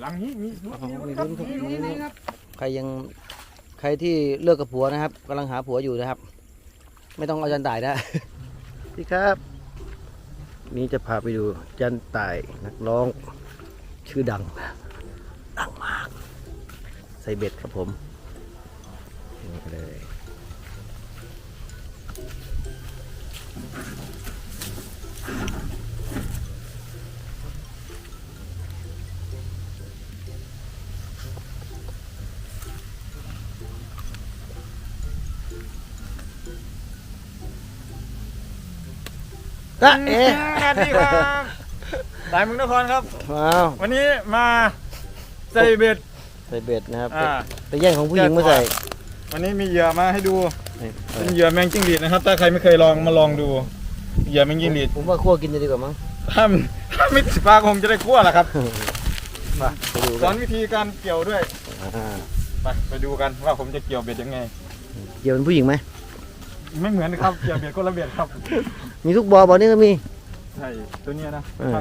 หลังนี้มีอ๋อมีครับลุ้นครับมีลุ้นมีลุ้นครับ ใครยังใครที่เลิกกับผัวนะครับกำลังหาผัวอยู่นะครับ ไม่ต้องเอาจันต่ายนะพี่ครับ นี่จะพาไปดูจันต่ายนักร้องชื่อดัง ดังมาก ใส่เบ็ดครับผมนี่เลย อะเอ๊ะสวัสดีครับสายเมึงนครครับ ว้าววันนี้มาใส่เบ็ด ใส่เบ็ดนะครับ อ่า ไปแย่งของผู้หญิงมาใส่วันนี้มีเหยื่อมาให้ดู นี่เป็นเหยื่อแมงจิ้งหรีดนะครับ ถ้าใครไม่เคยลองมาลองดู เหยื่อแมงจิ้งหรีดผมว่าคั่วกินจะดีกว่ามั้งถ้าถ้าไม่ติดปลาคงจะได้คั่วแหละครับ มาไปดูสกัอนนวิธีการเกี่ยวด้วย อ่าไปไปดูกันว่าผมจะเกี่ยวเบ็ดยังไง เกี่ยวเป็นผู้หญิงไหม ไม่เหมือนครับเกี่ยวเบ็ดคนละเบ็ดครับมีทุกบอบ่อนี่ก็มี ใช่ตัวเนี้ยนะเออ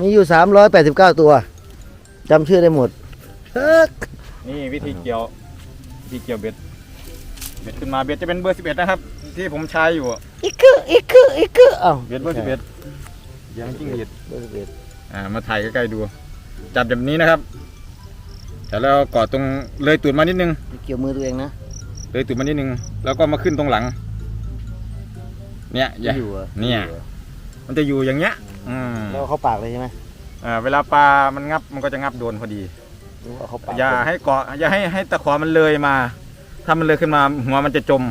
มีอยู่ 389 ตัวจำชื่อได้หมดเฮ้ยนี่วิธีเกี่ยววิธีเกี่ยวเบ็ดเบ็ดขึ้นมาเบ็ดจะเป็นเบอร์11นะครับ ที่ผมใช้อยู่อีกคืออีกคืออีกคืออ้าวเบ็ดเบอร์11เหยื่อแมงจิ้งหรีดเบอร์สิบเอ็ดอ่ามาถ่ายใกล้ๆดู จับแบบนี้นะครับแต่แล้วกอดตรงเลยตูดมานิดนึง เกี่ยวมือตัวเองนะเลยตูดมานิดนึง แล้วก็มาขึ้นตรงหลัง เนี่ยอย่าอยู่อะเนี่ยมันจะอยู่อย่างเงี้ย อืมแล้วเอาเข้าปากเลยใช่ไหมอ่าเวลาปลามันงับมันก็จะงับโดนพอดี หรือว่าเอาเข้าปากอย่าให้เกาะอย่าให้ให้ตะขอมันเลยมา ถ้ามันเลยขึ้นมาหัวมันจะจม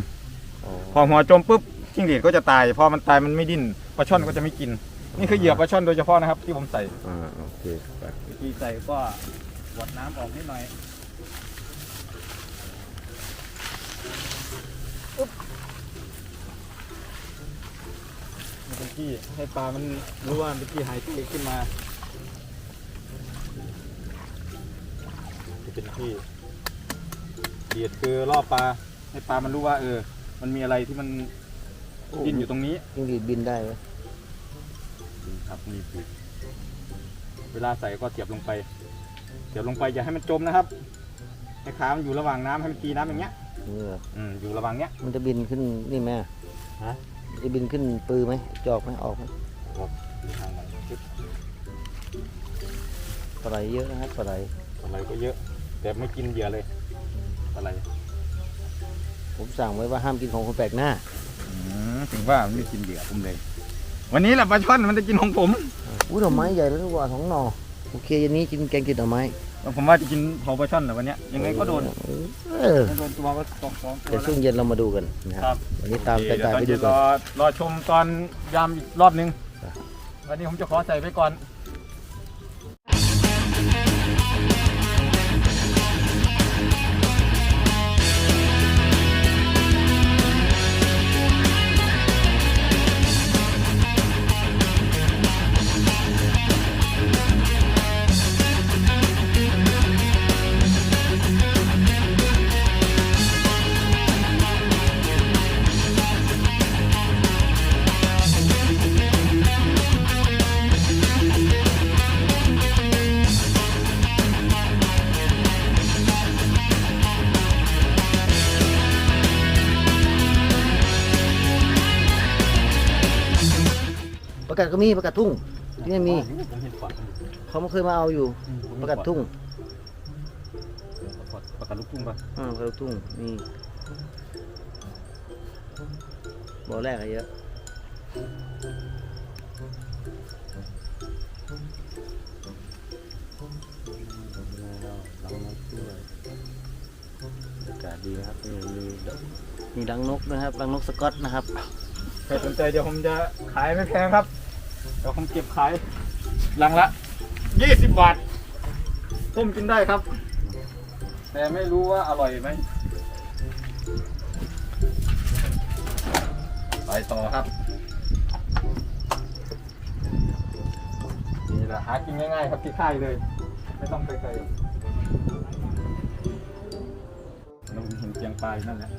อ๋อพอหัวจมปุ๊บจิ้งหรีดก็จะตาย พอมันตายมันไม่ดิ้นปลาช่อนก็จะไม่กิน นี่คือเหยื่อปลาช่อนโดยเฉพาะนะครับ ที่ผมใส่อ่าโอเคไปวิธีใส่ก็หวดน้ำออกนิดหน่อย อุ๊บมันเป็นที่ให้ปลามันรู้ว่ามันเป็นที่หายใจขึ้นมาจะเป็นที่เดียดคือล่อปลาให้ปลามันรู้ว่า เออ มันมีอะไรที่มันดิ้นอยู่ตรงนี้จิ้งหรีดบินได้ไหมนี่ครับนี่คือเวลาใส่ก็เสียบลงไป เสียบลงไปอย่าให้มันจมนะครับให้ขามันอยู่ระหว่างน้ำให้มันตีน้ำอย่างเงี้ย นี่เหรออืมอยู่ระหว่างเนี้ย มันจะบินขึ้นนี่ไหมฮะ จะบินขึ้นปือไหมจอกไหมออกไหมทางไหนปึ๊บปลาไหลเยอะนะครับปลาไหลอะไรก็เยอะ แต่ไม่กินเหยื่อเลยอะไรผมสั่งไว้ว่าห้ามกินของคนแปลกหน้าถึงว่ามันไม่กินเหยื่อผมเลย วันนี้แหละปลาช่อนมันจะกินของผม อุ้ยดอกไม้ใหญ่แล้วดีกว่าสองหน่อโอเคเย็นนี้กินแกงกินดอกไม้ ผมว่าจะกินเผาปลาช่อนแหละวันเนี้ยยังไงก็โดนเออโดนตัวก็ตกสองตัเดี๋ยวว ช่วงเย็นเรามาดูกันนะคครัรับ บวันนี้ตามโอเคใจตายไปเดี๋ดูยวตกัอนนเย็นรอรอชมตอนยามอีกรอบหนึงครับวันนี้ผมจะขอใส่ไปก่อน กาศก็มีประกาศทุ่งที่นี่มีผมเห็นฝันเขาไม่เคยมาเอาอยู่ประกาศทุ่งประกาศลูกทุ่งปะอ่าประกาศทุ่งมีบ่อแรกอะเยอะอากาศดีนะครับมีมีมีรังนกนะครับรังนกสกอตนะครับ ใครสนใจเดี๋ยวผมจะขายไม่แพงครับ เดี๋ยวผมเก็บขายลังละยี่สิบบาทต้มกินได้ครับ แต่ไม่รู้ว่าอร่อยไหมไปต่อครับนี่แหละหากินง่ายๆครับที่ค่ายเลย ไม่ต้องไปไกลเราเห็นเกียงปลาอยู่นั่นแหละ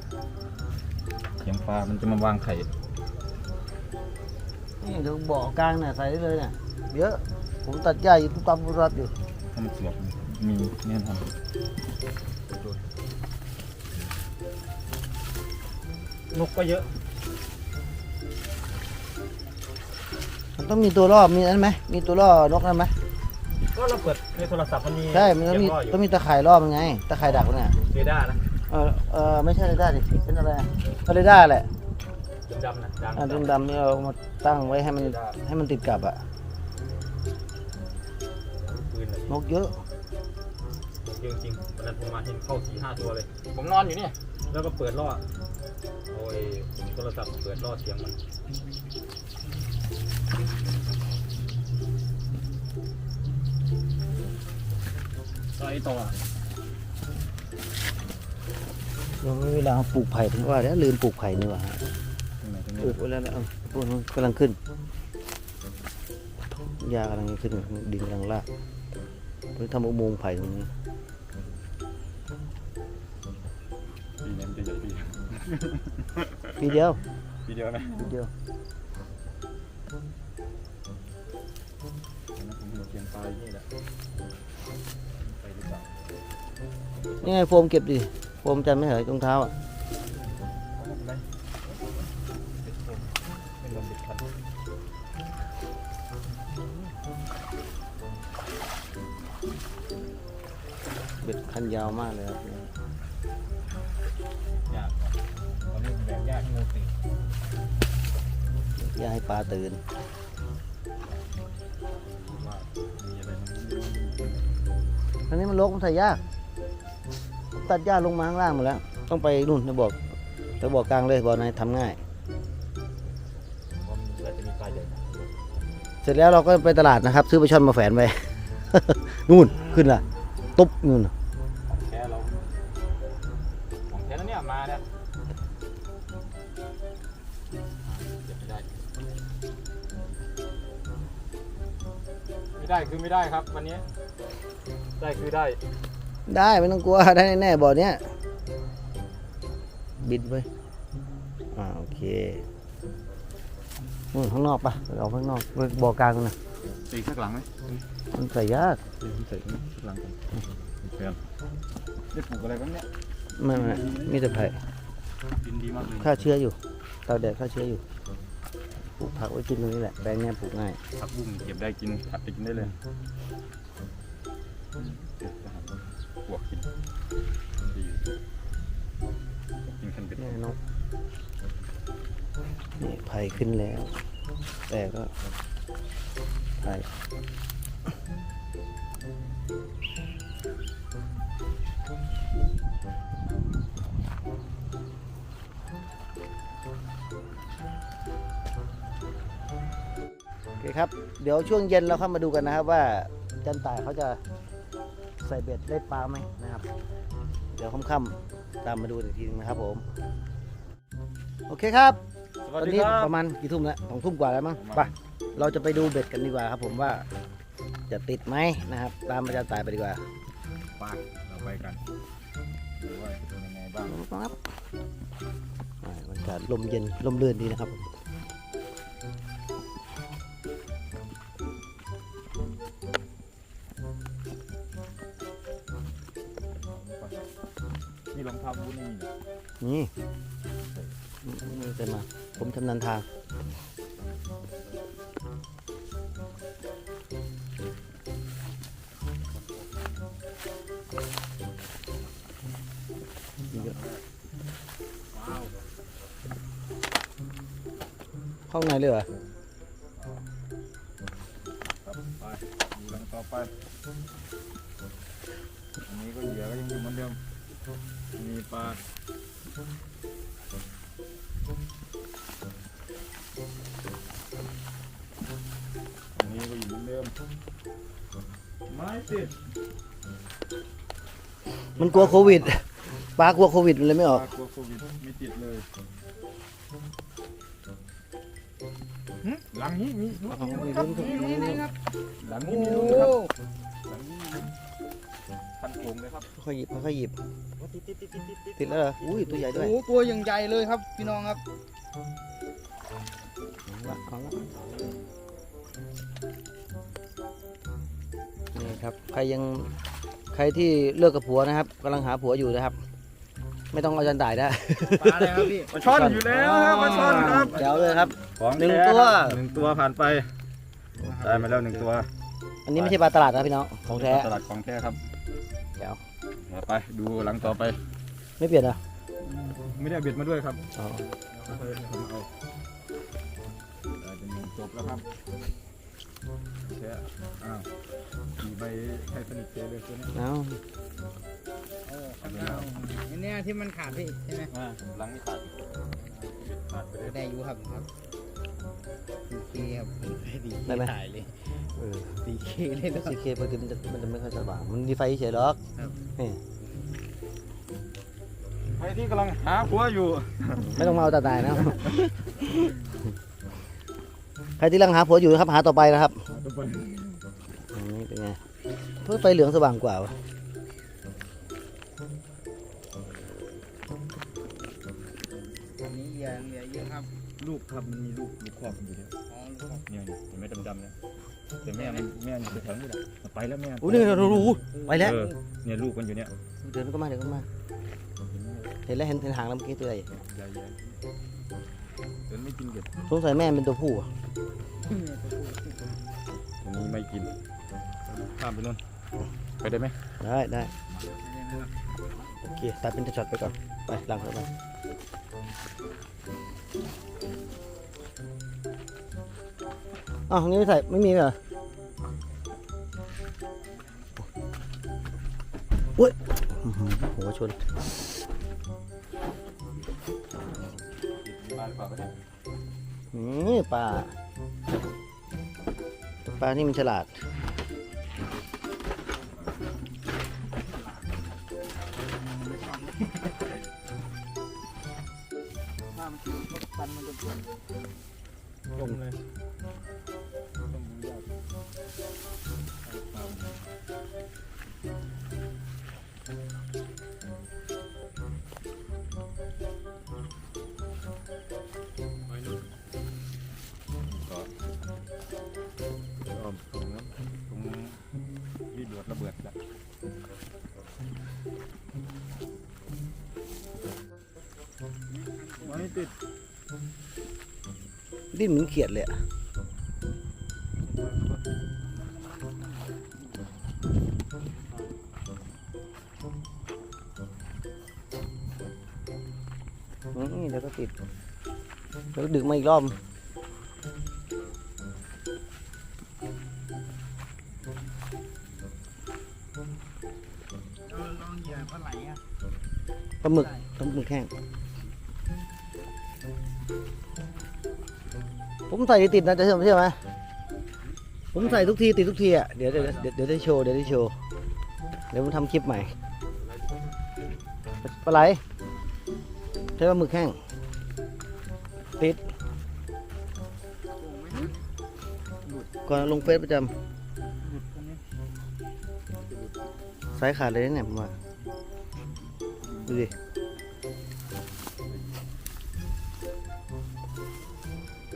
เกียงปลามันจะมาวางไข่ นี่เดี๋ยวบ่อกลางเนี่ยใส่ได้เลยเนี่ยเยอะผมตัดหญ้าอยู่ทุกตามรับอยู่ทำไมมันเสียบมีแน่นอนนกก็เยอะ มันต้องมีตัวล่อมีนั้นไหมมีตัวล่อนกนั้นไหมก็เราเปิดในโทรศัพท์มันมีใช่มันต้องมีเก็บรออยู่ต้องมีตะข่ายล่อมันไงตะข่ายดักมันเนี่ยเรดาร์นะเออเออไม่ใช่เรดาร์ดิเป็นอะไรอะก็เรดาร์แหละดำๆนะอันดำดำๆนี่เรามา ตั้งไว้ให้มันให้มันติดกับอะปืนเลยนกเยอะจริงจริงๆวันนั้นผมมาเห็นเข้าสี่ห้าตัวเลย ผมนอนอยู่เนี่ย แล้วก็เปิดล่อโอ้ยโทรศัพท์เปิดล่อเสียงมันไอ้ตัวยังไม่มีเวลาปลูกไผ่ถึงว่าแล้วลืมปลูกไผ่นี่หว่าตรงไหนตรงปนี้ลูกไว้แล้วนะ เออพวกนั้นกำลังขึ้นหญ้ากำลังขึ้นดินกำลังรากไปทำอุโมงค์ไผ่ตรงนี้ปีนี้มันจะใหญ่ปีปีเดียวปีเดียวนะปีเดียวนะผมเห็นเทียนปลายนี่แหละไปหรือเปล่านี่ไงโฟมเก็บดิโฟมจำไม่เหรอตรงเท้าอะ เบ็ดคันยาวมากเลยครับยากตอนนี้แบ่งยากให้งูติดอย่าให้ปลาตื่น ว่ามีอะไรมันอันนี้มันลกมันใส่ยากตัดหญ้าลงมาข้างล่างหมดแล้ว ต้องไปนู่นไปบอกไปบอกกลางเลยบอกนายทำง่าย ว่ามันจะมีปลาใหญ่เสร็จแล้วเราก็ไปตลาดนะครับ ซื้อไปลาช่อนมาแฝนไว้ นู่นขึ้นละตุ๊บนู่นน่ะ ไม่ได้คือไม่ได้ครับ วันนี้ ได้คือได้ ได้ไม่ต้องกลัวได้แน่ๆบ่อเนี้ยบิดไปอ่าโอเคนู่นข้างนอกปะไปเอาข้างนอกไปบ่อกลางนู่นนะตีข้างหลังไหมมันใส่ยากตีใส่ข้างหลังกันเพื่อนได้ปลูกอะไรบ้างเนี่ยไม่ไม่มีแต่ไผ่ดินดีมากเลยฆ่าเชื้ออยู่เตาแดดฆ่าเชื้ออยู่ ปลูกผักไว้กินตรงนี้แหละแปลงเนี้ยปลูกง่ายผักบุ้งเก็บได้กินผัดไปกินได้เลยบวกกินดีกินคันเป็ดนี่นกนี่ไผ่ขึ้นแล้ว แต่ก็ไผ่ คครับ เดี๋ยวช่วงเย็นเราเข้ามาดูกันนะครับ ว่าจันต่ายเขาจะใส่เบ็ดได้ปลาไหมนะครับ เดี๋ยวค่ำๆตามมาดูอีกทีนึงนะครับผม โอเคครับสตวัอสนดีนี้ครับประมาณกี่ทุ่มแล้วสองทุ่มกว่าแล้วมั้งประมาณไปเราจะไปดูเบ็ดกันดีกว่าครับ ผมว่าจะติดไหมนะครับ ตามอาจารย์ตายไปดีกว่าไปเราไปกันดูว่าจะเป็นยังไงบ้างครับอ่าบรรยากาศลมเย็นลมเลื่อนดีนะครับ นี่นี่เต็มมา ผมชำนาญทางเยอะว้าวห้องไหนเลยเหรอ ไม่ติดมันกลัวโควิดปลากลัวโควิดมันเลยไม่ออกปลากลัวโควิดไม่ติดเลยหึหลังนี้มีเอาของมีลุ้นครับ มีลุ้นครับหลังนี้มีลุ้นครับหลังนี้มีลุ้นพันโขงเลยครับค่อยหยิบค่อยหยิบ ติดติดติดติดติดติดติดแล้วเหรอ อุ้ยตัวใหญ่โอ้ด้วยโหตัวอย่างใหญ่เลยครับ พี่น้องครับเอาละเอาละนี่ คครับ ใครยังใครที่เลิกกับผัวนะครับกำลังหาผัวอยู่นะครับ ไม่ต้องเอาจันตายได้ปลาอะไรครับพี่ ปลาช่อนอยู่แล้วครับปลาช่อนครับเดี๋ยวเลยครับ ของหนึ่งแท้ตัว ครับหนึ่งตัวผ่านไปได้มาแล้วหนึ่งตัวอันนี้ไม่ใช่ปลาตลาดนะพี่น้องของแท้ตลาดของแท้ครับเดี๋ยวเดี๋ยวไปดูหลังต่อไป ไม่เปลี่ยนเหรอไม่ได้เอาเบ็ดมาด้วยครับอ๋อเอาไปให้ผมเอาได้เป็นหนึ่งจบแล้วครับ แค่อ้าวกี่ใบให้สนิทเจเลยตัวนี้เอาโอ้ข้างหน้าอันเนี้ยที่มันขาดพี่ใช่ไหมอ่าหลังนี่ขาดขาดไปเลยได้อยู่ครับครับดีเคครับดีเคได้ไหมถ่ายเลยเออดีเคเลยนะซีเคปกติมันจะมันจะไม่ค่อยสว่างมันมีไฟเฉยๆหรอกครับนี่ใครที่กำลังหาผัวอยู่ ไม่ต้องมาเอาตาตายนะใค รที่กำลังหาผัวอยู่นะครับหาต่อไปนะครับทุกคนอันนี้เป็นไงเพื่อไฟเหลืองสว่างกว่าวะอันนี้เหยื่อเหยื่อเยอะครับลูกครับมันมีลูกลูกครอบอยู่เนี่ยอ๋อลูกครับเนี่ยเห็นไหมดำๆเนี่ยแต่แม่มันแม่มันอยู่แถวนี้แหละไปแล้วแม่อู้นี่เรารู้ไปแล้วเออเนี่ยลูกมันอยู่เนี่ยเดินก็มาเดินก็มา เห็นแล้วเห็นเห็นหางแล้วเมื่อกี้ตัวใหญ่ กินเด็ดสงสัยแม่เป็นตัวผู้อะอันนี้ไม่กินข้ามไปนู่นไปได้ไหมได้ได้โอเคตัดเป็นช็อตไปก่อนไปหลังเข้าไปอ้าวนี่ไม่ใส่ไม่มีเหรออุ้ยอื้อหือหัวชนมาหรือเปล่าเนี่ย นี่ปลา ปลานี่มันฉลาดถ้ามันกินปันมันจะปวดลงเลย ติดดิ้นเหมือนเขียดเลยอะนี่เดี๋ยวก็ติดแล้วก็ดึงมาอีกรอบเราลองเหยื่อปลาไหลอะปลาหมึกปลาหมึกแห้ง ผมใส่ติดนะจะเชื่อเชื่อไหมผมใส่ทุกทีติดทุกทีอะเดี๋ยวเดี๋ยวเดี๋ยวได้โชว์เดี๋ยวได้โชว์เดี๋ยวผมทำคลิปใหม่ปลาไหลใช้ปลาหมึกแห้งติดก่อนลงเฟซประจำสายขาดเลยนะเนี่ยผมว่าดูดิ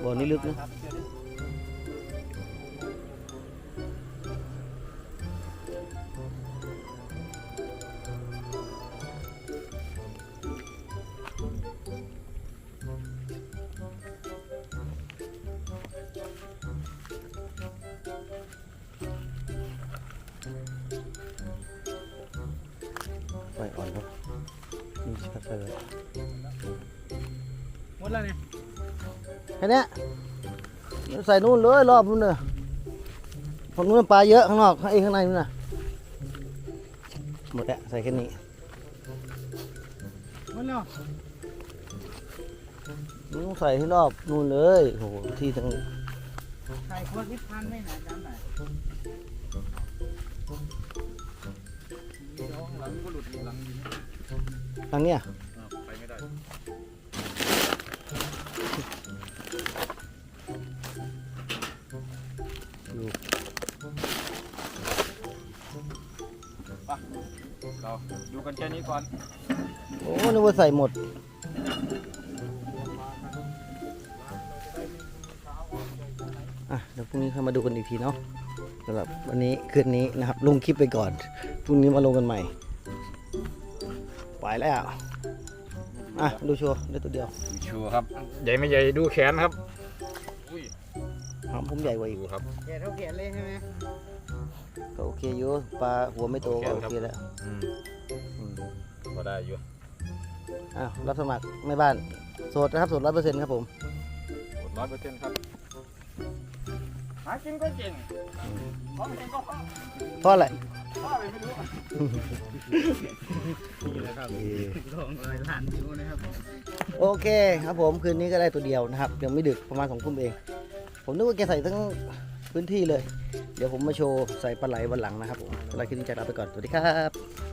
บ่อนี้ลึกนะครับเดี๋ย แล้วเนี่ยแค่เนี้ยเดี๋ยวใส่นู่นเลยรอบนู่นเนอะฝั่งนู้นปลาเยอะข้างนอกไอ้ข้างในนู่นน่ะหมดแล้วใส่แค่นี้หมดแล้วไม่ต้องใส่ให้รอบนู่นเลยโอ้โหที่ทั้งใส่ขวดวิทพันไม่หนาจานไหนร้องหลังก็หลุดหลังยิงทางเนี้ยอ้าวไปไม่ได้ อยู่เราดูกันแค่นี้ก่อน โอ้นึกว่าใส่หมด อะเดี๋ยวพรุ่งนี้เข้ามาดูกันอีกทีเนาะสำหรับวันนี้คืนนี้นะครับ ลงคลิปไปก่อน พรุ่งนี้มาลงกันใหม่ ไปแล้ว อะ ดูโชว์ได้ตัวเดียว ชูครับ ใหญ่ไม่ใหญ่ดูแขนครับอุ้ยหอมผมใหญ่กว่าอีกดูครับเขียนเท่าเขียนเลยใช่ไหมก็โอเคอยู่ปลาหัวไม่โตก็โอโอเคเคครับแล้วอืมอืมก็ได้อยู่อ้าวรับสมัครแม่บ้านโสดนะครับโสดร้อยเปอร์เซ็นต์ครับผมร้อยเปอร์เซ็นต์ครับหากินก็เก่งร้องเพลงก็เพราะเพราะอะไรเพราะอะไร โอเคครับผมคืนนี้ก็ได้ตัวเดียวนะครับ ยังไม่ดึกประมาณสองทุ่มเอง ผมนึกว่าแกใส่ทั้งพื้นที่เลย เดี๋ยวผมมาโชว์ใส่ปลาไหลวันหลังนะครับผมสำหรับคลิปนี้จากลาไปก่อน สวัสดีครับ